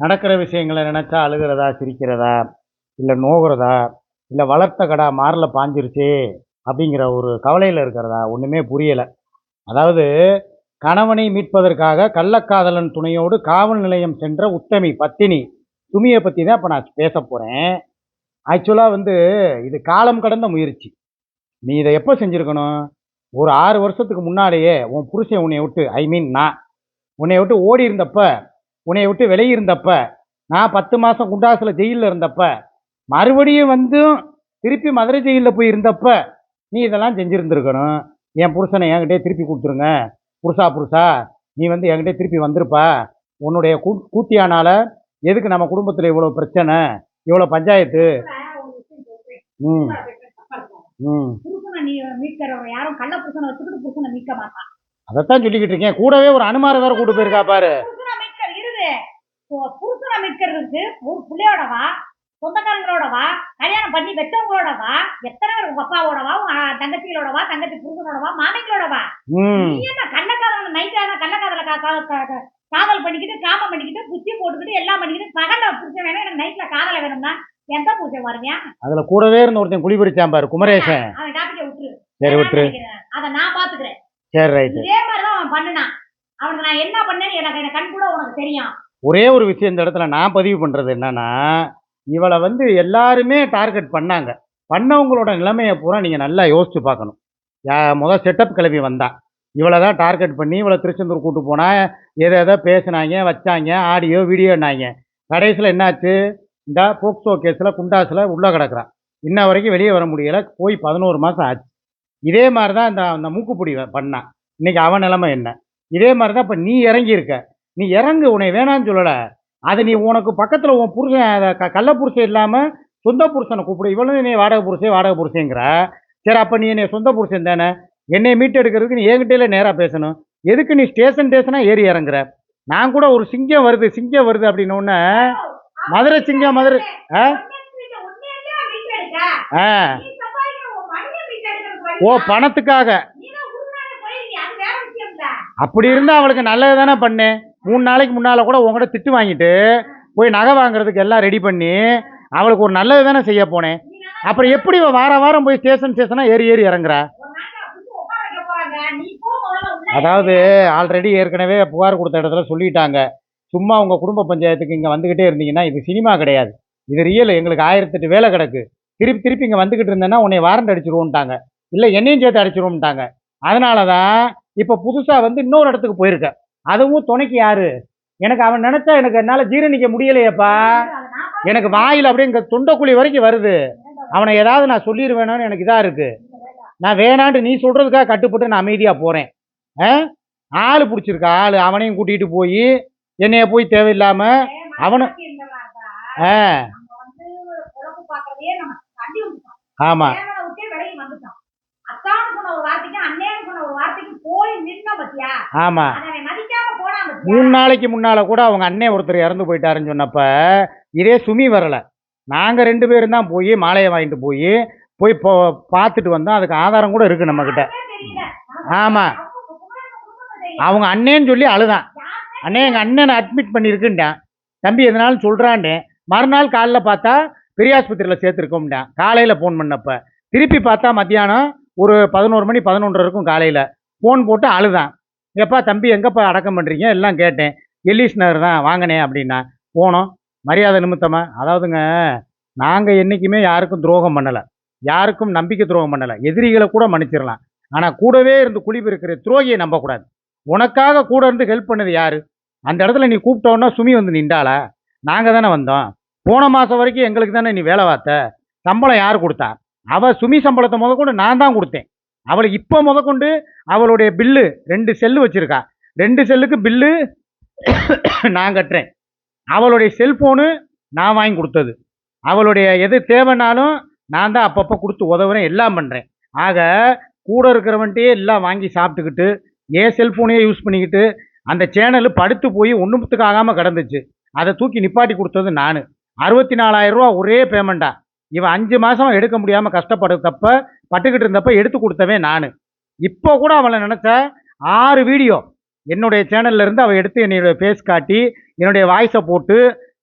நடக்கிற விஷயங்களை நினச்சா அழுகிறதா சிரிக்கிறதா இல்லை நோகிறதா இல்லை வளர்த்த கடா மாரில் பாஞ்சிருச்சே அப்படிங்கிற ஒரு கவலையில் இருக்கிறதா ஒன்றுமே புரியலை. அதாவது கணவனை மீட்பதற்காக கள்ளக்காதலன் துணையோடு காவல் நிலையம் சென்ற உத்தமி பத்தினி துமியை பற்றி தான் இப்போ நான் பேச போகிறேன் ஆக்சுவலாக வந்து இது காலம் கடந்த முயற்சி. நீ இதை எப்போ செஞ்சுருக்கணும்? ஒரு ஆறு வருஷத்துக்கு முன்னாடியே உன் புருஷன் உன்னை விட்டு ஐ மீன் நான் உன்னை விட்டு ஓடி இருந்தப்போ உன்னை விட்டு விலகி இருந்தப்ப நான் பத்து மாதம் குண்டாசில் ஜெயிலில் இருந்தப்ப மறுபடியும் வந்தும் திருப்பி மதுரை ஜெயிலில் போய் இருந்தப்ப நீ இதெல்லாம் செஞ்சுருந்துருக்கணும். என் புருஷனை என்கிட்டயே திருப்பி கொடுத்துருங்க. புருஷா புருஷா நீ வந்து என்கிட்டயே திருப்பி வந்திருப்பா. உன்னுடைய கூ கூத்தியானால எதுக்கு நம்ம குடும்பத்தில் இவ்வளோ பிரச்சனை? இவ்வளோ பஞ்சாயத்து? ம். ம். யாரும் கள்ள புருஷனை வச்சுக்கிட்டு புருஷனை மீட்க மாட்டான். அதைத்தான் சொல்லிக்கிட்டு இருக்கேன். கூடவே ஒரு அனுமாரை வேற கூட்டு போயிருக்கா பாரு புருஷனை மீட்க இருது பு- புருஷனை மீட்கிறதுக்கு ஒரு பிள்ளையோட வா சொந்தக்காரங்களோட வா கல்யாணம் பண்ணி வச்சவங்களோட வா எத்தனை பேர் உங்க அப்பாவோட வா உங்க தங்கச்சிகளோட வா தங்கச்சி புருஷனோட வா மாமிகளோட வா ம் நீ என்ன கள்ளக்காதல நைட்டான கள்ளக்காதல கா- கா- கா- கா- காதல் பண்ணிக்கிட்டு காமம் பண்ணிக்கிட்டு புத்தி போட்டுக்கிட்டு எல்லாம் பண்ணிக்கிட்டு பகல்ல புருஷன் வேணும் எனக்கு நைட்ல காதல வேணும்னா எந்த புருஷன் வருவியா? அதில் கூடவே இருந்து ஒருத்தன் குழி பிடிச்சான் பாரு குமரேசன். அவன் டாபிக்க விட்டுரு. சரி விட்டுரு. அதை நான் பாத்துக்கிறேன். சரி ரைட்டு. இதே மாதிரிதான் அவன் பண்ணுனான். அவனுக்கு நான் என்ன பண்ணேன்னு எனக்கு எனக்கு கண் கூட உனக்கு தெரியும். ஒரே ஒரு விஷயம் இந்த இடத்துல நான் பதிவு பண்ணுறது என்னென்னா இவளை வந்து எல்லாருமே டார்கெட் பண்ணாங்க. பண்ணவங்களோட நிலைமையை பூரா நீங்கள் நல்லா யோசித்து பார்க்கணும். முதல் செட்டப் கிளம்பி வந்தா. இவளை தான் டார்கெட் பண்ணி இவளை திருச்செந்தூர் கூட்டு போனால் எதை எதை பேசினாங்க வச்சாங்க ஆடியோ வீடியோனாங்க கடைசியில் என்னாச்சு? இந்த போக்சோ கேஸில் குண்டாஸில் உள்ளே கிடக்குறான். இன்ன வரைக்கும் வெளியே வர முடியலை. போய் பதினோரு மாதம் ஆச்சு. இதே மாதிரி தான் இந்த அந்த மூக்குப்பிடி பண்ணான் இன்றைக்கி அவன் நிலைமை என்ன? இதே மாதிரி தான் இப்போ நீ இறங்கியிருக்க. நீ இறங்கு உன்னை வேணான்னு சொல்லலை. அது நீ உனக்கு பக்கத்தில் உன் புருஷன் கள்ள புருஷன் இல்லாமல் சொந்த புருஷனை கூப்பிடு. இவ்வளவு நீ வாடகை புருஷன் வாடகை புருஷங்கிற. சரி அப்போ நீ என்னை சொந்த புருஷன் தானே? என்னை மீட்டு எடுக்கிறதுக்கு நீ என்கிட்டே நேராக பேசணும். எதுக்கு நீ ஸ்டேஷன் ஸ்டேஷனாக ஏறி இறங்குற? நான் கூட ஒரு சிங்கம் வருது சிங்கம் வருது அப்படின்னு உடனே மதுரை சிங்கம் மதுரை ஆ? ஆ. ஓ பணத்துக்காக. அப்படி இருந்தால் அவளுக்கு நல்லது தானே பண்ணேன் மூணு நாளைக்கு முன்னால் கூட உங்கள்கிட்ட திட்டு வாங்கிட்டு போய் நகை வாங்குறதுக்கு எல்லாம் ரெடி பண்ணி அவளுக்கு ஒரு நல்லது தானே செய்ய போனேன். அப்புறம் எப்படி வார வாரம் போய் ஸ்டேஷன் ஸ்டேஷனாக ஏறி ஏறி இறங்குறா? அதாவது ஆல்ரெடி ஏற்கனவே புகார் கொடுத்த இடத்துல சொல்லிட்டாங்க. சும்மா உங்கள் குடும்ப பஞ்சாயத்துக்கு இங்கே வந்துக்கிட்டே இருந்தீங்கன்னா இது சினிமா கிடையாது. இது ரியல் எங்களுக்கு ஆயிரத்தெட்டு வேலை கிடக்கு. திருப்பி திருப்பி இங்கே வந்துக்கிட்டு இருந்தேன்னா உன்னை வாரண்ட் அடிச்சிருவோம்ட்டாங்க. இல்லை என்னையும் சேர்த்து அடிச்சிருவோம்ட்டாங்க. அதனால தான் இப்போ புதுசாக வந்து இன்னொரு இடத்துக்கு போயிருக்கேன் அதுவும் துணைக்கு யாரு? எனக்கு அவன் நினச்சா எனக்கு என்னால் ஜீரணிக்க முடியலையேப்பா. எனக்கு வாயில் அப்படியே இங்கே தொண்டைக்குழி வரைக்கும் வருது. அவனை ஏதாவது நான் சொல்லிடுவேணும்னு எனக்கு இதாக இருக்குது நான் வேணான்ட்டு நீ சொல்கிறதுக்காக கட்டுப்பட்டு நான் அமைதியாக போகிறேன் ஆ? ஆள் பிடிச்சிருக்க ஆள். அவனையும் கூட்டிகிட்டு போய் என்னைய போய் தேவையில்லாமல் அவனு- ஆ. ஆமாம் ஆமாம் அதை அவன் மதிக்காம போனா பத்தியா மூணு நாளைக்கு முன்னால் கூட அவங்க அண்ணன் ஒருத்தர் இறந்து போயிட்டாருன்னு சொன்னப்ப இதே சுமி வரலை. நாங்கள் ரெண்டு பேரும் தான் போய் மாலையை வாங்கிட்டு போய் போய் போ பார்த்துட்டு வந்தோம். அதுக்கு ஆதாரம் கூட இருக்குது நம்மக்கிட்ட ஆமாம் அவங்க அண்ணேன்னு சொல்லி அழுதான். அண்ணே எங்கள் அண்ணனை அட்மிட் பண்ணியிருக்குன்ட்டான். தம்பி எதனாலும் சொல்கிறான்னு மறுநாள் காலைல பார்த்தா பெரியாஸ்பத்திரியில் சேர்த்துருக்கோம்ட்டான் காலையில் ஃபோன் பண்ணப்போ. திருப்பி பார்த்தா மத்தியானம் ஒரு பதினோரு மணி பதினொன்றரை இருக்கும் காலையில் ஃபோன் போட்டு அழுதான். எப்பா தம்பி எங்கப்பா அடக்கம் பண்ணுறீங்க எல்லாம் கேட்டேன். எலிஷ்னர் நகர் தான் வாங்கினேன் அப்படின்னா போனோம். மரியாதை நிமித்தமாக அதாவதுங்க நாங்கள் என்றைக்குமே யாருக்கும் துரோகம் பண்ணலை. யாருக்கும் நம்பிக்கை துரோகம் பண்ணலை. எதிரிகளை கூட மன்னிச்சிடலாம். ஆனால் கூடவே இருந்து குழி இருக்கிற துரோகியை நம்பக்கூடாது. உனக்காக கூட இருந்து ஹெல்ப் பண்ணது யார்? அந்த இடத்துல நீ கூப்பிட்டோன்னா சுமி வந்து நின்றாளா? நாங்கள் தானே வந்தோம். போன மாதம் வரைக்கும் எங்களுக்கு தானே நீ வேலை பார்த்த? சம்பளம் யார் கொடுத்தா? அவள் சுமி சம்பளத்தை முதற்கொண்டு நான் தான் கொடுத்தேன். அவளை இப்போ முதற்கொண்டு அவளுடைய பில்லு ரெண்டு செல்லு வச்சுருக்கா. ரெண்டு செல்லுக்கு பில்லு நான் கட்டுறேன். அவளுடைய செல்ஃபோனு நான் வாங்கி கொடுத்தது. அவளுடைய எது தேவைனாலும் நான் தான் அப்பப்போ கொடுத்து உதவுறேன் எல்லாம் பண்ணுறேன் ஆக கூட இருக்கிறவன்ட்டே எல்லாம் வாங்கி சாப்பிட்டுக்கிட்டு ஏன் செல்ஃபோனையே யூஸ் பண்ணிக்கிட்டு அந்த சேனலு படுத்து போய் ஒன்றுத்துக்கு ஆகாமல் கிடந்துச்சு. அதை தூக்கி நிப்பாட்டி கொடுத்தது நான். அறுபத்தி நாலாயிரம் ரூபா ஒரே பேமெண்ட்டாக இவன் அஞ்சு மாதம் எடுக்க முடியாமல் கஷ்டப்படுறதப்ப பட்டுக்கிட்டு இருந்தப்ப எடுத்து கொடுத்தவன் நான். இப்போ கூட அவளை நினச்ச ஆறு வீடியோ என்னுடைய சேனல்ல இருந்து அவள் எடுத்து என்னுடைய ஃபேஸ் காட்டி என்னுடைய வாய்ஸை போட்டு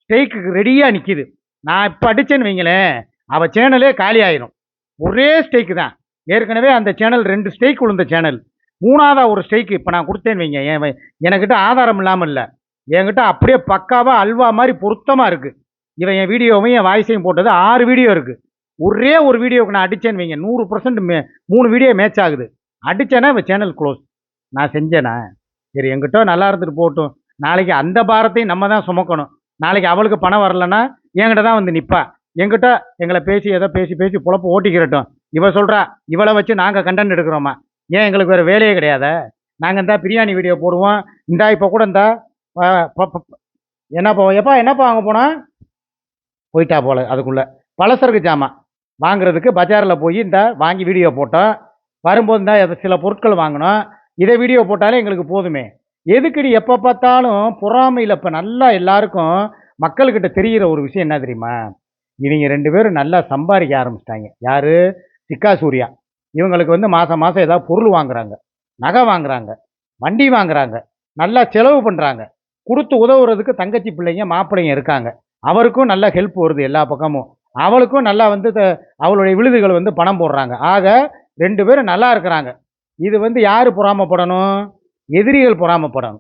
ஸ்டேக்குக்கு ரெடியாக நிற்கிது நான் இப்போ அடித்தேன்னு வைங்களேன் அவள் சேனலே காலி ஆயிரும். ஒரே ஸ்டேக்கு தான். ஏற்கனவே அந்த சேனல் ரெண்டு ஸ்டேக் விழுந்த சேனல் மூணாவதா ஒரு ஸ்டேக்கு இப்போ நான் கொடுத்தேன்னு வைங்க. என் என்கிட்ட ஆதாரம் இல்லாமல் இல்லை. என்கிட்ட அப்படியே பக்காவாக அல்வா மாதிரி பொருத்தமாக இருக்குது இவன் என் வீடியோவையும் என் வாய்ஸையும் போட்டது ஆறு வீடியோ இருக்குது ஒரே ஒரு வீடியோவுக்கு நான் அடிச்சேன்னு வைங்க. நூறு பர்சன்ட் மே மூணு வீடியோ மேட்ச் ஆகுது. அடிச்சேன்னா இப்போ சேனல் க்ளோஸ் நான் செஞ்சேனா? சரி எங்கிட்ட நல்லா இருந்துட்டு போட்டும் நாளைக்கு அந்த பாரத்தையும் நம்ம தான் சுமக்கணும். நாளைக்கு அவளுக்கு பணம் வரலன்னா என்கிட்ட தான் வந்து நிற்பா எங்கிட்ட எங்களை பேசி ஏதோ பேசி பேசி புழப்பு ஓட்டிக்கிறட்டும். இவ சொல்கிறா இவளை வச்சு நாங்கள் கண்டென்ட் எடுக்கிறோமா? ஏன் எங்களுக்கு வேறு வேலையே கிடையாத? நாங்கள் இந்தா பிரியாணி வீடியோ போடுவோம். இந்தா இப்போ கூட இந்தா என்னப்பா எப்பா என்னப்பா வாங்க போனால் போயிட்டா போல அதுக்குள்ளே. பலசருக்கு ஜாமான். வாங்குறதுக்கு பஜாரில் போய் இந்த வாங்கி வீடியோ போட்டோம். வரும்போது தான் சில பொருட்கள் வாங்கினோம். இதை வீடியோ போட்டாலே எங்களுக்கு போதுமே. எதுக்குடி எப்போ பார்த்தாலும் பொறாமையில் இப்போ நல்லா எல்லாருக்கும் மக்கள்கிட்ட தெரிகிற ஒரு விஷயம் என்ன தெரியுமா? இவங்க ரெண்டு பேரும் நல்லா சம்பாதிக்க ஆரம்பிச்சிட்டாங்க. யார்? சிக்கா சூர்யா. இவங்களுக்கு வந்து மாதம் மாதம் ஏதாவது பொருள் வாங்குறாங்க. நகை வாங்குறாங்க. வண்டி வாங்குறாங்க. நல்லா செலவு பண்ணுறாங்க கொடுத்து உதவுறதுக்கு தங்கச்சி பிள்ளைங்க மாப்பிள்ளைங்க இருக்காங்க. அவருக்கும் நல்ல ஹெல்ப் வருது எல்லா பக்கமும். அவளுக்கும் நல்லா வந்து த- அவளுடைய விழுதுகள் வந்து பணம் போடுறாங்க. ஆக ரெண்டு பேரும் நல்லா இருக்கிறாங்க. இது வந்து யார் பொறாமப்படணும்? எதிரிகள் பொறாமப்படணும்.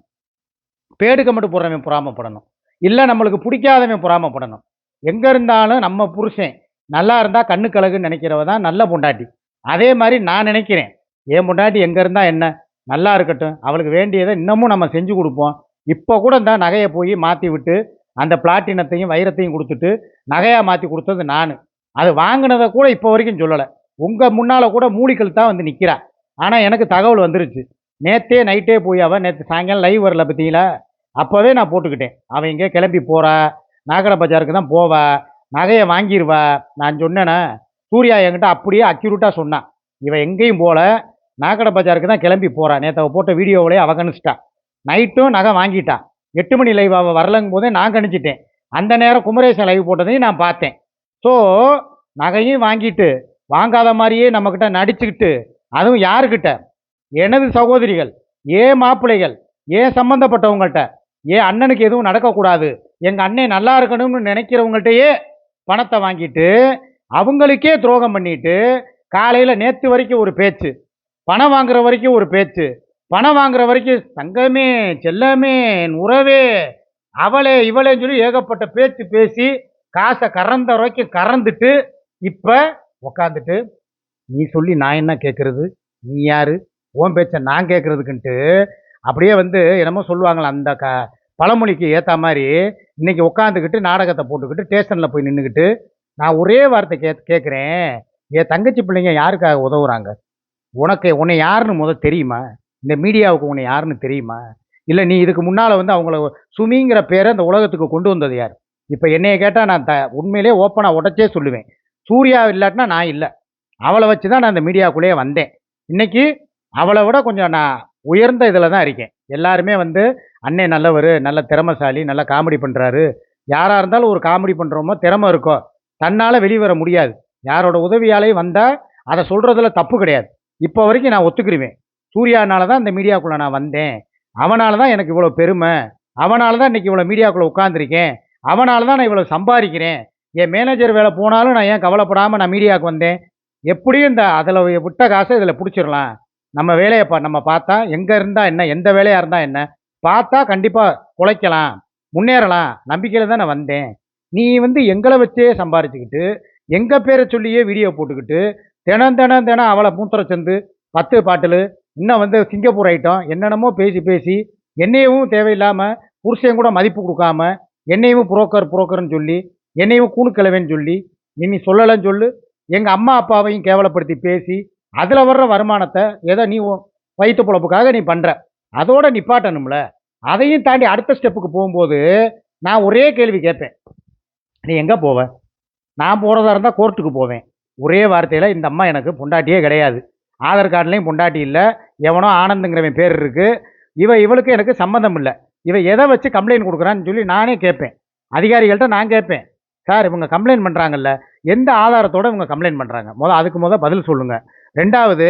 பேடுக்க மட்டும் போடுறவன் பொறாமப்படணும். இல்லை நம்மளுக்கு பிடிக்காதவன் பொறாமப்படணும். எங்கே இருந்தாலும் நம்ம புருஷன் நல்லா இருந்தால் கண்ணுக்கழகுன்னு நினைக்கிறவ தான் நல்ல பொண்டாட்டி. அதே மாதிரி நான் நினைக்கிறேன். என் பொண்டாட்டி எங்கே இருந்தால் என்ன? நல்லா இருக்கட்டும். அவளுக்கு வேண்டியதை இன்னமும் நம்ம செஞ்சு கொடுப்போம். இப்போ கூட இந்த நகையை போய் மாற்றி விட்டு அந்த பிளாட்டினத்தையும் வைரத்தையும் கொடுத்துட்டு நகையாக மாற்றி கொடுத்தது நான். அது வாங்கினதை கூட இப்போ வரைக்கும் சொல்லலை. உங்கள் முன்னால் கூட மூலிகள் தான் வந்து நிற்கிறா ஆனால் எனக்கு தகவல் வந்துருச்சு. நேற்றே நைட்டே போய் அவள் நேற்று சாயங்காலம் லைவ் வரல பார்த்தீங்களா அப்போவே நான் போட்டுக்கிட்டேன். அவன் எங்கே கிளம்பி போகிறா நாகர பஜாருக்கு தான் போவா. நகையை வாங்கிடுவா நான் சொன்னேனே. சூர்யா என்கிட்ட அப்படியே அக்யூரேட்டாக சொன்னான் இவன் எங்கேயும் போகல நாகட பஜாருக்கு தான் கிளம்பி போகிறான் நேற்று அவள் போட்ட வீடியோவிலே அவ நைட்டும் நகை வாங்கிட்டான் எட்டு மணி லைவ் அவள் வரலங்கும் போதே நான் கணிச்சிட்டேன். அந்த நேரம் குமரேசன் லைவ் போட்டதையும் நான் பார்த்தேன். ஸோ நகையும் வாங்கிட்டு வாங்காத மாதிரியே நம்மக்கிட்ட நடிச்சுக்கிட்டு அதுவும் யாருக்கிட்ட? எனது சகோதரிகள் ஏன் மாப்பிள்ளைகள் ஏன் சம்மந்தப்பட்டவங்கள்ட்ட ஏன் அண்ணனுக்கு எதுவும் நடக்கக்கூடாது எங்கள் அண்ணன் நல்லா இருக்கணும்னு நினைக்கிறவங்கள்ட்டையே பணத்தை வாங்கிட்டு அவங்களுக்கே துரோகம் பண்ணிட்டு காலையில் நேற்று வரைக்கும் ஒரு பேச்சு பணம் வாங்குற வரைக்கும் ஒரு பேச்சு பணம் வாங்குற வரைக்கும் தங்கமே செல்லமே என் உறவே அவளே இவளேன்னு சொல்லி ஏகப்பட்ட பேச்சு பேசி காசை கறந்த வரைக்கும் கறந்துட்டு இப்போ உக்காந்துட்டு நீ சொல்லி நான் என்ன கேட்குறது நீ யார்? ஓன் பேச்சை நான் கேட்குறதுக்குன்ட்டு அப்படியே வந்து என்னமோ சொல்லுவாங்களே அந்த க பழமொழிக்கு ஏற்ற மாதிரி இன்றைக்கி உட்காந்துக்கிட்டு நாடகத்தை போட்டுக்கிட்டு ஸ்டேஷனில் போய் நின்றுக்கிட்டு நான் ஒரே வார்த்தை கே கேட்குறேன் என் தங்கச்சி பிள்ளைங்க யாருக்காக உதவுறாங்க? உனக்கு உன்னை யாருன்னு முத தெரியுமா? இந்த மீடியாவுக்கு உன்னை யாருன்னு தெரியுமா? இல்லை நீ இதுக்கு முன்னால் வந்து அவங்கள சுமிங்கிற பேரை அந்த உலகத்துக்கு கொண்டு வந்தது யார்? இப்போ என்னைய கேட்டால் நான் த உண்மையிலே ஓப்பனாக உடச்சே சொல்லுவேன். சூர்யா இல்லாட்டினா நான் இல்லை. அவளை வச்சு தான் நான் அந்த மீடியாவுக்குள்ளேயே வந்தேன். இன்றைக்கி அவளை விட கொஞ்சம் நான் உயர்ந்த இதில் தான் இருக்கேன். எல்லாருமே வந்து அண்ணே நல்லவர் நல்ல திறமைசாலி நல்லா காமெடி பண்ணுறாரு யாராக இருந்தாலும் ஒரு காமெடி பண்ணுறோமோ திறமை இருக்கோ தன்னால் வெளிவர முடியாது. யாரோட உதவியாலேயும் வந்தால் அதை சொல்கிறதுல தப்பு கிடையாது. இப்போ வரைக்கும் நான் ஒத்துக்கிருவேன். சூர்யானால தான் இந்த மீடியாக்குள்ளே நான் வந்தேன். அவனால தான் எனக்கு இவ்வளோ பெருமை. அவனால தான் இன்னைக்கு இவ்வளோ மீடியாக்குள்ளே உட்காந்துருக்கேன் அவனால தான் நான் இவ்வளோ சம்பாதிக்கிறேன். என் மேனேஜர் வேலை போனாலும் நான் ஏன் கவலைப்படாமல் நான் மீடியாவுக்கு வந்தேன்? எப்படியும் இந்த அதில் விட்ட காசை இதில் பிடிச்சிடலாம். நம்ம வேலையை பா நம்ம பார்த்தா எங்கே இருந்தால் என்ன எந்த வேலையாக இருந்தால் என்ன பார்த்தா கண்டிப்பாக குலைக்கலாம் முன்னேறலாம் நம்பிக்கையில் தான் நான் வந்தேன். நீ வந்து எங்களை வச்சே சம்பாரிச்சுக்கிட்டு எங்கள் பேரை சொல்லியே வீடியோ போட்டுக்கிட்டு தினம் தினம் தினம் அவளை மூத்திர சந்து பத்து பாட்டில் இன்னும் வந்து சிங்கப்பூர் ஐட்டம் என்னென்னமோ பேசி பேசி என்னையவும் தேவையில்லாமல் புருஷன் கூட மதிப்பு கொடுக்காம என்னையும் புரோக்கர் புரோக்கர்னு சொல்லி என்னையும் கூணுக்கிழவன்னு சொல்லி நீ சொல்லலைன்னு சொல்லு எங்கள் அம்மா அப்பாவையும் கேவலப்படுத்தி பேசி அதில் வர்ற வருமானத்தை ஏதோ நீ வயிற்று பொழப்புக்காக நீ பண்ணுற அதோட நிப்பாட்டணும்ல. அதையும் தாண்டி அடுத்த ஸ்டெப்புக்கு போகும்போது நான் ஒரே கேள்வி கேட்பேன். நீ எங்கே போவ? நான் போகிறதா இருந்தால் கோர்ட்டுக்கு போவேன். ஒரே வார்த்தையில் இந்த அம்மா எனக்கு பொண்டாட்டியே கிடையாது. ஆதார் கார்டுலேயும் பொண்டாட்டி இல்லை எவனோ ஆனந்துங்கிறவன் பேர் இருக்குது இவ இவளுக்கு எனக்கு சம்மந்தம் இல்லை. இவ எதை வச்சு கம்ப்ளைண்ட் கொடுக்குறான்னு சொல்லி நானே கேட்பேன். அதிகாரிகள்கிட்ட நான் கேட்பேன். சார் இவங்க கம்ப்ளைண்ட் பண்ணுறாங்கல்ல எந்த ஆதாரத்தோட இவங்க கம்ப்ளைண்ட் பண்ணுறாங்க முத அதுக்கு முதல் பதில் சொல்லுங்கள் ரெண்டாவது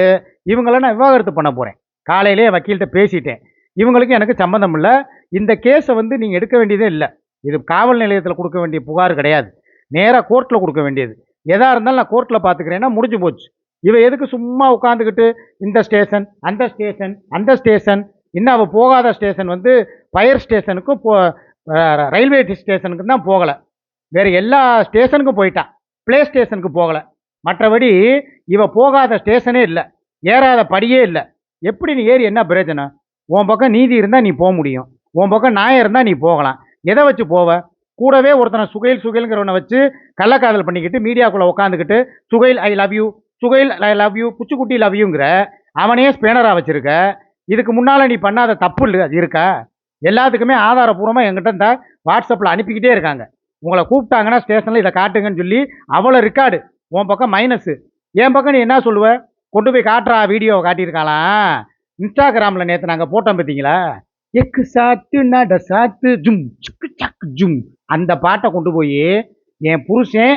இவங்கள நான் விவாகரத்து பண்ண போகிறேன் காலையிலேயே வக்கீல்கிட்ட பேசிட்டேன். இவங்களுக்கு எனக்கு சம்மந்தம் இல்லை. இந்த கேஸை வந்து நீங்கள் எடுக்க வேண்டியதே இல்லை. இது காவல் நிலையத்தில் கொடுக்க வேண்டிய புகார் கிடையாது. நேராக கோர்ட்டில் கொடுக்க வேண்டியது. எதாக இருந்தாலும் நான் கோர்ட்டில் பார்த்துக்கிறேன்னா முடிஞ்சு போச்சு. இவன் எதுக்கு சும்மா உட்காந்துக்கிட்டு இந்த ஸ்டேஷன் அந்த ஸ்டேஷன் அந்த ஸ்டேஷன் இன்னும் அவள் போகாத ஸ்டேஷன் வந்து ஃபயர் ஸ்டேஷனுக்கும் போ ரயில்வே ஸ்டேஷனுக்கும் தான் போகலை. வேறு எல்லா ஸ்டேஷனுக்கும் போயிட்டான் ப்ளே ஸ்டேஷனுக்கு போகலை. மற்றபடி இவ போகாத ஸ்டேஷனே இல்லை. ஏறாத படியே இல்லை. எப்படி நீ ஏறி என்ன பிரயோஜனம்? உன் பக்கம் நீதி இருந்தால் நீ போக முடியும். உன் பக்கம் நியாயம் இருந்தால் நீ போகலாம். எதை வச்சு போவ? கூடவே ஒருத்தனை சுகையில் சுகைலுங்கிறவனை வச்சு கள்ளக்காதல் பண்ணிக்கிட்டு மீடியாக்குள்ளே உட்காந்துக்கிட்டு Suhail I love you Suhail I love you குச்சிக்குட்டி love யூங்கிற அவனையே ஸ்பேனராக வச்சுருக்க. இதுக்கு முன்னால் நீ பண்ணாத தப்பு இல்லை அது இருக்கா? எல்லாத்துக்குமே ஆதாரபூர்வமாக எங்கிட்ட இந்த வாட்ஸ்அப்பில் அனுப்பிக்கிட்டே இருக்காங்க. உங்களை கூப்பிட்டாங்கன்னா ஸ்டேஷனில் இதை காட்டுங்கன்னு சொல்லி அவ்வளோ ரெக்கார்டு உன் பக்கம் மைனஸு என் பக்கம் நீ என்ன சொல்லுவ? கொண்டு போய் காட்டுறா வீடியோவை காட்டியிருக்காளாம். இன்ஸ்டாகிராமில் நேற்று நாங்கள் போட்டோம் பார்த்தீங்களா? எக்கு சாத்து நட சாத்து ஜும் சுக்கு சக்கு ஜும். அந்த பாட்டை கொண்டு போய் என் புருஷன்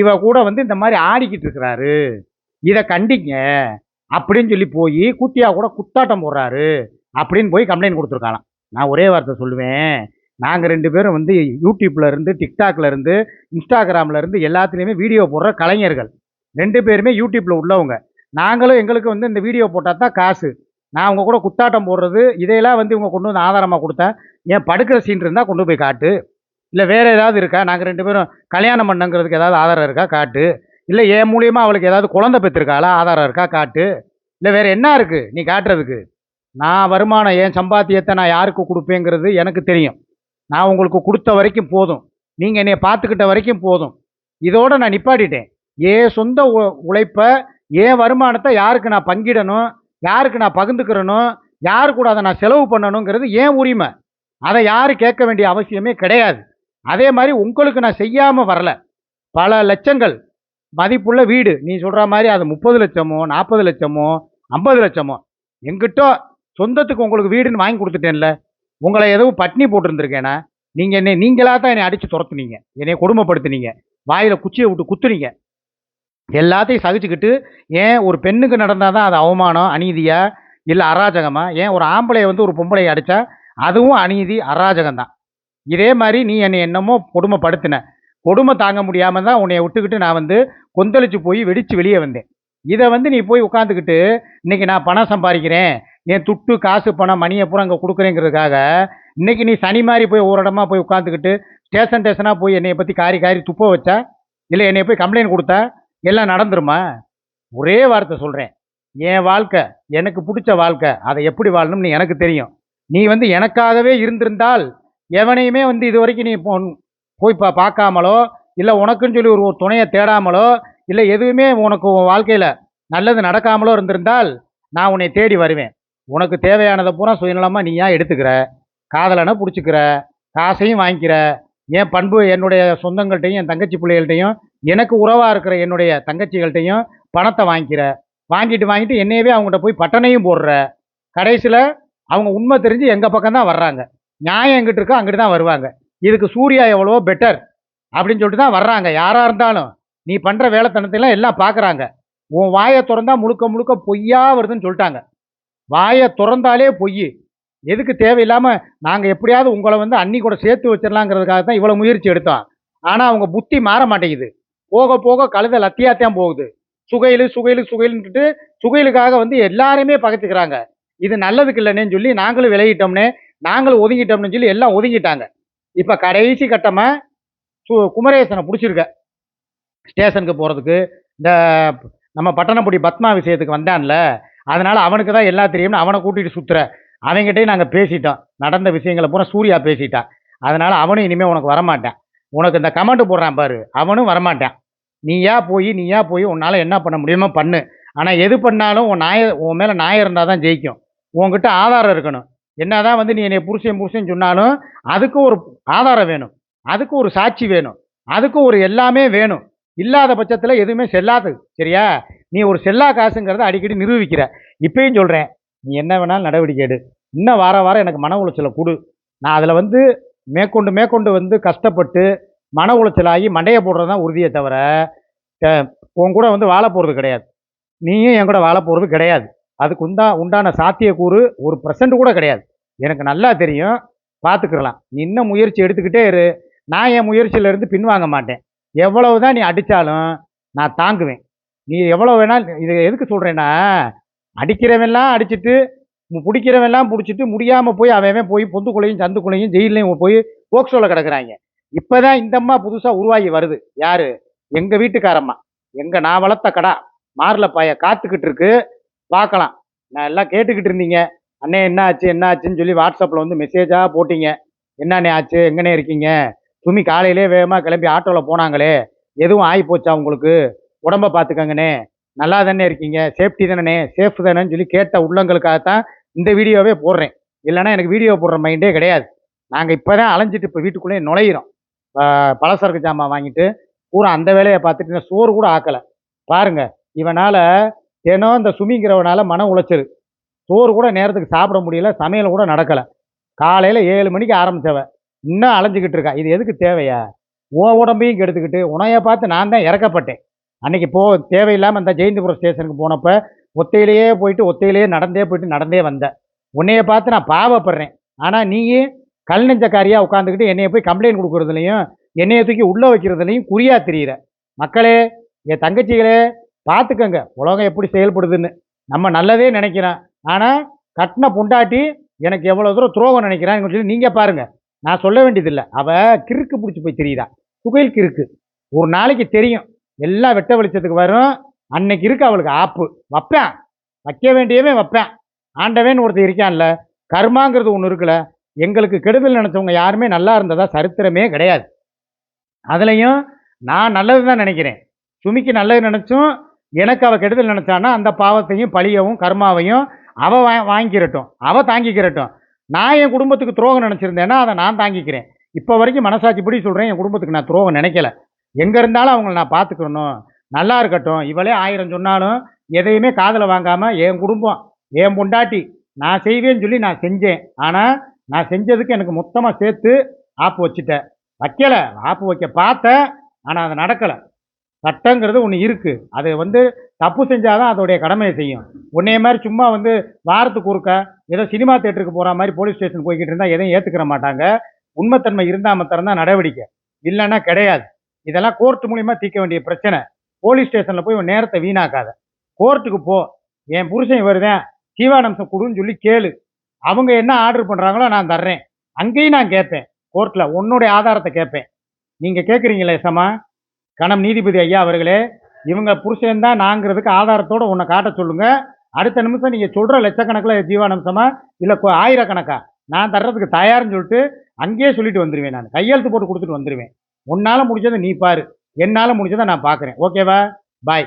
இவ கூட வந்து இந்த மாதிரி ஆடிக்கிட்டு இருக்கிறாரு. இதை கண்டிங்க அப்படின்னு சொல்லி போய் கூத்தியா கூட குத்தாட்டம் போடுறாரு அப்படின்னு போய் கம்ப்ளைண்ட் கொடுத்துருக்காளாம். நான் ஒரே வார்த்தை சொல்லுவேன். நாங்கள் ரெண்டு பேரும் வந்து யூடியூப்ல இருந்து டிக்டாக்ல இருந்து இன்ஸ்டாகிராம்ல இருந்து எல்லாத்துலேயுமே வீடியோ போடுற கலைஞர்கள். ரெண்டு பேருமே யூடியூப்ல உள்ளவங்க. நாங்களும் எங்களுக்கு வந்து இந்த வீடியோ போட்டால் தான் காசு. நான் அவங்க கூட குத்தாட்டம் போடுறது இதையெல்லாம் வந்து இவங்க கொண்டு வந்து ஆதாரமாக கொடுத்தேன் ஏன் படுக்கிற சீன் இருந்தால் கொண்டு போய் காட்டு. இல்லை வேறு ஏதாவது இருக்கா? நாங்கள் ரெண்டு பேரும் கல்யாணம் பண்ணுங்கிறதுக்கு ஏதாவது ஆதாரம் இருக்கா? காட்டு. இல்லை என் மூலியமாக அவளுக்கு ஏதாவது குழந்தை பெற்றிருக்காளா? ஆதாரம் இருக்கா? காட்டு. இல்லை வேறு என்ன இருக்குது நீ காட்டுறதுக்கு? நான் வருமானம் என் சம்பாத்தியத்தை நான் யாருக்கு கொடுப்பேங்கிறது எனக்கு தெரியும். நான் உங்களுக்கு கொடுத்த வரைக்கும் போதும். நீங்கள் என்னை பார்த்துக்கிட்ட வரைக்கும் போதும். இதோடு நான் நிப்பாட்டிட்டேன். என் சொந்த உ- உழைப்பை என் வருமானத்தை யாருக்கு நான் பங்கிடணும்? யாருக்கு நான் பகிர்ந்துக்கிறனும் யாரு கூட அதை நான் செலவு பண்ணணுங்கிறது ஏன் உரிமை. அதை யாரும் கேட்க வேண்டிய அவசியமே கிடையாது. அதே மாதிரி உங்களுக்கு நான் செய்யாமல் வரல. பல லட்சங்கள் மதிப்புள்ள வீடு. நீ சொல்கிற மாதிரி அது முப்பது லட்சமோ நாற்பது லட்சமோ ஐம்பது லட்சமோ. எங்கிட்ட சொந்தத்துக்கு உங்களுக்கு வீடுன்னு வாங்கி கொடுத்துட்டேன்ல. உங்களை எதுவும் பட்னி போட்டிருந்துருக்கேனா? நீங்கள் என்னை நீங்களாக தான் என்னை அடித்து துரத்துனீங்க. என்னை கொடுமைப்படுத்துனீங்க. வாயில் குச்சியை விட்டு குத்துனீங்க. எல்லாத்தையும் சகிச்சுக்கிட்டு ஏன் ஒரு பெண்ணுக்கு நடந்தால் தான் அது அவமானம் அநீதியா? இல்லை அராஜகமா? ஏன் ஒரு ஆம்பளையை வந்து ஒரு பொம்பளையை அடித்தா அதுவும் அநீதி அராஜகம் தான் இதே மாதிரி நீ என்னை என்னமோ கொடுமைப்படுத்தின. கொடுமை தாங்க முடியாமல் தான் உன்னை விட்டுக்கிட்டு நான் வந்து கொந்தளிச்சு போய் வெடித்து வெளியே வந்தேன். இதை வந்து நீ போய் உட்காந்துக்கிட்டு இன்னைக்கு நான் பணம் சம்பாதிக்கிறேன் என் துட்டு காசு பணம் மணியை பூரா அங்கே கொடுக்குறேங்கிறதுக்காக இன்றைக்கி நீ சனி மாதிரி போய் ஒரு இடமா போய் உட்காந்துக்கிட்டு ஸ்டேஷன் ஸ்டேஷனாக போய் என்னைய பற்றி காரி காரி துப்ப வச்சா இல்லை என்னைய போய் கம்ப்ளைண்ட் கொடுத்தா எல்லாம் நடந்துருமா? ஒரே வார்த்தை சொல்கிறேன் என் வாழ்க்கை எனக்கு பிடிச்ச வாழ்க்கை அதை எப்படி வாழணும்னு எனக்கு தெரியும். நீ வந்து எனக்காகவே இருந்திருந்தால் எவனையுமே வந்து இது வரைக்கும் நீ போய் பா பார்க்காமலோ இல்லை உனக்குன்னு சொல்லி ஒரு துணையை தேடாமலோ இல்லை எதுவுமே உனக்கு உன் வாழ்க்கையில் நல்லது நடக்காமலோ இருந்திருந்தால் நான் உன்னை தேடி வருவேன். உனக்கு தேவையானதை பூரா சுயநலமாக ஏன் எடுத்துக்கிற? காதலனை பிடிச்சிக்கிற காசையும் வாங்கிக்கிற என் பண்பு என்னுடைய சொந்தங்கள்கிட்டையும் என் தங்கச்சி பிள்ளைகள்டையும் எனக்கு உறவாக இருக்கிற என்னுடைய தங்கச்சிகள்கிட்டையும் பணத்தை வாங்கிக்கிற. வாங்கிட்டு வாங்கிட்டு என்னையவே அவங்ககிட்ட போய் பட்டனையும் போடுற. கடைசியில் அவங்க உண்மை தெரிஞ்சு எங்கள் பக்கம் தான் வர்றாங்க. நியாயம் எங்கிட்டு இருக்கோ அங்கிட்டு தான் வருவாங்க. இதுக்கு சூர்யா எவ்வளவோ பெட்டர் அப்படின்னு சொல்லிட்டு தான் வர்றாங்க. யாராக இருந்தாலும் நீ பண்ணுற வேலைத்தனத்தையெல்லாம் எல்லாம் பார்க்குறாங்க உன் வாயை திறந்தா முழுக்க முழுக்க பொய்யா வருதுன்னு சொல்லிட்டாங்க. வாயை திறந்தாலே பொய். எதுக்கு தேவையில்லாமல் நாங்கள் எப்படியாவது உங்களை வந்து அன்னி கூட சேர்த்து வச்சிடலாங்கிறதுக்காக தான் இவ்வளோ முயற்சி எடுத்தோம். ஆனால் அவங்க புத்தி மாற மாட்டேங்குது. போக போக கழுத லத்தியாத்தான் போகுது. சுகையில் சுகையில் சுகையில்ன்ட்டு சுகையிலுக்காக வந்து எல்லாருமே பகத்துக்கிறாங்க இது நல்லதுக்கு இல்லைன்னு சொல்லி நாங்களும் விலகிட்டோம்னே நாங்களும் ஒதுங்கிட்டோம்னு சொல்லி எல்லாம் ஒதுங்கிட்டாங்க. இப்போ கடைசி கட்டமாக சு குமரேசனை பிடிச்சிருக்க. ஸ்டேஷனுக்கு போகிறதுக்கு இந்த நம்ம பட்டணப்படி பத்மா விஷயத்துக்கு வந்தான்ல அதனால் அவனுக்கு தான் எல்லாம் தெரியும்னு அவனை கூட்டிகிட்டு சுற்றுற அவங்ககிட்டயும் நாங்கள் பேசிட்டோம். நடந்த விஷயங்களை பூரா சூர்யா பேசிட்டான் அதனால் அவனும் இனிமேல் உனக்கு வரமாட்டான். உனக்கு இந்த கமெண்ட் போடுறான் பாரு. அவனும் வரமாட்டான். நீயா போய் நீயா போய் உன்னால் என்ன பண்ண முடியுமோ பண்ணு. ஆனால் எது பண்ணாலும் உன் நாய உன் மேலே நாயம் இருந்தால் தான் ஜெயிக்கும். உன்கிட்ட ஆதாரம் இருக்கணும். என்னதான் வந்து நீ என்னை புருஷன் புருஷன் சொன்னாலும் அதுக்கு ஒரு ஆதாரம் வேணும். அதுக்கு ஒரு சாட்சி வேணும். அதுக்கு ஒரு எல்லாமே வேணும். இல்லாத பட்சத்தில் எதுவுமே செல்லாது. சரியா? நீ ஒரு செல்லா காசுங்கிறத அடிக்கடி நிரூபிக்கிற. இப்பயும் சொல்கிறேன் நீ என்ன வேணாலும் நடவடிக்கை எடு. இன்னும் வார வாரம் எனக்கு மன உளைச்சலை கொடு. நான் அதில் வந்து மேற்கொண்டு மேற்கொண்டு வந்து கஷ்டப்பட்டு மன உளைச்சலாகி மண்டையை போடுறது தான் உறுதியே தவிர உன் கூட வந்து வாழ போகிறது கிடையாது. நீயும் என் கூட வாழ போகிறது கிடையாது. அதுக்கு உண்டா உண்டான சாத்தியக்கூறு ஒரு பர்சன்ட் கூட கிடையாது. எனக்கு நல்லா தெரியும். பார்த்துக்கிறலாம் நீ இன்னும் முயற்சி எடுத்துக்கிட்டே இரு. நான் என் முயற்சியிலேருந்து பின்வாங்க மாட்டேன். எவ்வளவு தான் நீ அடித்தாலும் நான் தாங்குவேன். நீ எவ்வளோ வேணால் இது எதுக்கு சொல்கிறேன்னா அடிக்கிறவெல்லாம் அடிச்சிட்டு பிடிக்கிறவெல்லாம் பிடிச்சிட்டு முடியாமல் போய் அவன் போய் பொந்துக்குள்ளையும் சந்துக்குள்ளையும் ஜெயிலையும் போய் போக்சோவில் கிடக்குறாங்க. இப்போ தான் இந்தம்மா புதுசாக உருவாகி வருது. யார்? எங்கள் வீட்டுக்காரம்மா. எங்கள் நான் வளர்த்த கடா மாரில் பாய காத்துக்கிட்டு இருக்கு. பார்க்கலாம். நான் எல்லாம் கேட்டுக்கிட்டு இருந்தீங்க. அண்ணே என்ன ஆச்சு என்ன ஆச்சுன்னு சொல்லி வாட்ஸ்அப்பில் வந்து மெசேஜாக போட்டீங்க. என்னண்ணே ஆச்சு? எங்கண்ணே இருக்கீங்க? சுமி காலையிலே வேகமாக கிளம்பி ஆட்டோவில் போனாங்களே. எதுவும் ஆகி போச்சா உங்களுக்கு? உடம்ப பார்த்துக்கங்கண்ணே நல்லா தானே இருக்கீங்க. சேஃப்டி தானே சேஃப் தானேன்னு சொல்லி கேட்ட உள்ளங்களுக்காகத்தான் இந்த வீடியோவே போடுறேன். இல்லைன்னா எனக்கு வீடியோ போடுற மைண்டே கிடையாது. நாங்கள் இப்போ தான் அலைஞ்சிட்டு இப்போ வீட்டுக்குள்ளே நுழையிறோம். பலசரக்கு ஜாமான் வாங்கிட்டு பூரா அந்த வேலையை பார்த்துட்டு சோறு கூட ஆக்கலை. பாருங்க இவனால் ஏன்னா இந்த சுமிங்கிறவனால மன உளைச்சல். சோறு கூட நேரத்துக்கு சாப்பிட முடியல சமையல் கூட நடக்கலை. காலையில் ஏழு மணிக்கு ஆரம்பிச்சவ. இன்னும் அலைஞ்சிக்கிட்டு இருக்கா. இது எதுக்கு தேவையா? உன் உடம்பையும் கெடுத்துக்கிட்டு உனையை பார்த்து நான் தான் இறக்கப்பட்டேன். அன்னைக்கு போ தேவையில்லாமல் அந்த ஜெயந்திபுரம் ஸ்டேஷனுக்கு போனப்போ ஒத்தையிலேயே போயிட்டு ஒத்தையிலேயே நடந்தே போயிட்டு நடந்தே வந்தேன் உன்னைய பார்த்து நான் பாவப்படுறேன். ஆனால் நீயும் கல் நெஞ்சக்காரியாக உட்காந்துக்கிட்டு என்னைய போய் கம்ப்ளைண்ட் கொடுக்குறதுலையும் என்னைய தூக்கி உள்ளே வைக்கிறதுலையும் குறியாக தெரியிற. மக்களே என் தங்கச்சிகளே பார்த்துக்கங்க உலகம் எப்படி செயல்படுதுன்னு. நம்ம நல்லதே நினைக்கிறேன் ஆனால் கட்டின பொண்டாட்டி எனக்கு எவ்வளோ தூரம் துரோகம் நினைக்கிறான்னு சொல்லி நீங்கள் பாருங்கள் நான் சொல்ல வேண்டியதில்லை. அவள் கிறுக்கு பிடிச்சி போய் தெரியுதா? புகையில் கிறுக்கு. ஒரு நாளைக்கு தெரியும். எல்லாம் வெட்ட வெளிச்சத்துக்கு வரும். அன்னைக்கு இருக்கு அவளுக்கு ஆப்பு. வைப்பேன். வைக்க வேண்டியவே வைப்பேன். ஆண்டவேன்னு ஒருத்தர் இருக்கான்ல. கர்மாங்கிறது ஒன்று இருக்குல்ல. எங்களுக்கு கெடுதல் நினச்சவங்க யாருமே நல்லா இருந்ததா சரித்திரமே கிடையாது. அதுலேயும் நான் நல்லது தான் நினைக்கிறேன். சுமிக்கு நல்லது நினச்சும் எனக்கு அவள் கெடுதல் நினச்சான்னா அந்த பாவத்தையும் பழியவும் கர்மாவையும் அவள் வா வாங்கிக்கிறட்டும். அவள் தாங்கிக்கிறட்டும். நான் என் குடும்பத்துக்கு துரோகம் நினச்சிருந்தேன்னா அதை நான் தாங்கிக்கிறேன். இப்போ வரைக்கும் மனசாட்சிப்படி சொல்கிறேன் என் குடும்பத்துக்கு நான் துரோகம் நினைக்கல. எங்கே இருந்தாலும் அவங்கள நான் பார்த்துக்கணும். நல்லா இருக்கட்டும். இவளே ஆயிரம் சொன்னாலும் எதையுமே காதில் வாங்காமல் என் குடும்பம் என் பொண்டாட்டி நான் செய்வேன்னு சொல்லி நான் செஞ்சேன். ஆனால் நான் செஞ்சதுக்கு எனக்கு மொத்தமாக சேர்த்து ஆப்பு வச்சுட்டேன். வைக்கலை. ஆப்பு வைக்க பார்த்தேன். ஆனால் அது நடக்கலை. சட்டங்கிறது ஒன்று இருக்குது அது வந்து தப்பு செஞ்சாதான் அதோடைய கடமையை செய்யும். உன்னைய மாதிரி சும்மா வந்து வாரத்துக்கு ஒருக்க ஏதோ சினிமா தேட்டருக்கு போகிற மாதிரி போலீஸ் ஸ்டேஷன் போய்கிட்டு இருந்தால் எதையும் ஏற்றுக்கிற மாட்டாங்க. உண்மைத்தன்மை இருந்தால் மாத்திரம் தான் நடவடிக்கை. இல்லைன்னா கிடையாது. இதெல்லாம் கோர்ட் மூலியமாக தீர்க்க வேண்டிய பிரச்சனை. போலீஸ் ஸ்டேஷனில் போய் நேரத்தை வீணாக்காத. கோர்ட்டுக்கு போ. என் புருஷன் வருதேன் சீவானம்சம் கொடுன்னு சொல்லி கேளு. அவங்க என்ன ஆர்டர் பண்ணுறாங்களோ நான் தர்றேன். அங்கேயும் நான் கேட்பேன். கோர்ட்டில் உன்னுடைய ஆதாரத்தை கேட்பேன். நீங்கள் கேட்குறீங்களே சமா? கணம் நீதிபதி ஐயா அவர்களே இவங்க புருஷன் தான் நாங்கிறதுக்கு ஆதாரத்தோடு உன்னை காட்ட சொல்லுங்க. அடுத்த நிமிஷம் நீங்கள் சொல்கிற லட்சக்கணக்கில் ஜீவானம்சமா இல்லை ஆயிரக்கணக்கா? நான் தர்றதுக்கு தயார்னு சொல்லிட்டு அங்கேயே சொல்லிட்டு வந்துடுவேன் நான். கையெழுத்து போட்டு கொடுத்துட்டு வந்துடுவேன் உன்னால் முடிஞ்சதை நீ பாரு. என்னால் முடிஞ்சதை நான் பார்க்குறேன் ஓகேவா? பாய்.